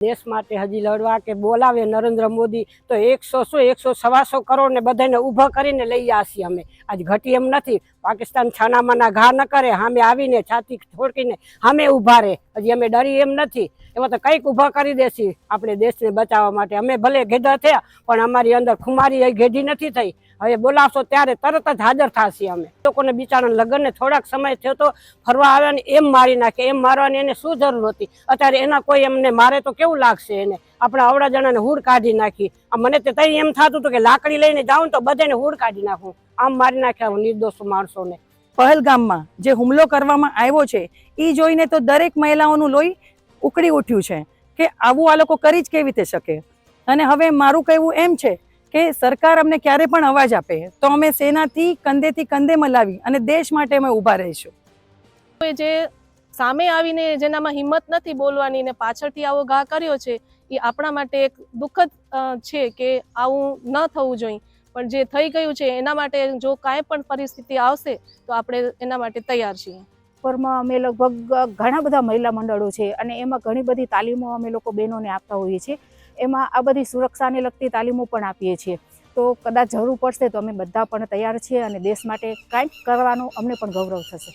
દેશ માટે હજી લડવા કે બોલાવે નરેન્દ્ર મોદી, તો એકસો શું, એકસો સવાસો કરોડ ને બધાને ઊભો કરીને લઈ આવીએ અમે. આજ ઘટી એમ નથી. પાકિસ્તાન છાનામાના ઘા ન કરે સામે આવીને છાતી ઠોકીને અમે ઊભા રહે. હજી અમે ડરી એમ નથી. એમાં તો કંઈક ઊભા કરી દેશી આપણે દેશને બચાવવા માટે. અમે ભલે ઘેડા થયા, પણ અમારી અંદર ખુમારી ઘેડી નથી થઈ. હવે બોલાવશો ત્યારે તરત જ હાજર થશે અમે. લોકોને બિચારા લગ્નને થોડાક સમય થયો તો ફરવા આવ્યા ને એમ મારી નાખે. એમ મારવાની એને શું જરૂર હતી? અત્યારે એના કોઈ એમને મારે તો કેવું લાગશે એને? આપણે આવડા જણાને હુડ કાઢી નાખી. આ મને તો તઈ એમ થતું હતું કે લાકડી લઈને જાઉં તો બધાને હુડ કાઢી નાખું. આમ મારી નાખ્યા નિર્દોષ માણસોને. પહલગામમાં જે હુમલો કરવામાં આવ્યો છે એ જોઈને તો દરેક મહિલાઓનું લોહી ઉકળી ઉઠ્યું છે કે આવું આ લોકો કરી જ કેવી રીતે શકે? અને હવે મારું કહેવું એમ છે કે સરકાર અમને ક્યારે પણ અવાજ આપે. તો અમે સેનાથી કંધેથી કંધે મલાવી અને દેશ માટે અમે ઊભા રહીશું. જે સામે આવીને જેનામાં હિંમત નથી બોલવાની ને પાછળથી આવો ઘા કર્યો છે, એ આપણા માટે એક દુઃખદ છે કે આવું ન થવું જોઈએ. પણ જે થઈ ગયું છે એના માટે જો કાંઈ પણ પરિસ્થિતિ આવશે, તો આપણે એના માટે તૈયાર છીએ. પરમાં અમે લગભગ ઘણા બધા મહિલા મંડળો છે અને એમાં ઘણી બધી તાલીમો અમે લોકો બહેનોને આપતા હોઈએ છીએ. એમાં આ બધી સુરક્ષાને લગતી તાલીમો પણ આપીએ છીએ. તો કદાચ જરૂર પડશે તો અમે બધા પણ તૈયાર છીએ અને દેશ માટે કાંઈક કરવાનું અમને પણ ગૌરવ થશે.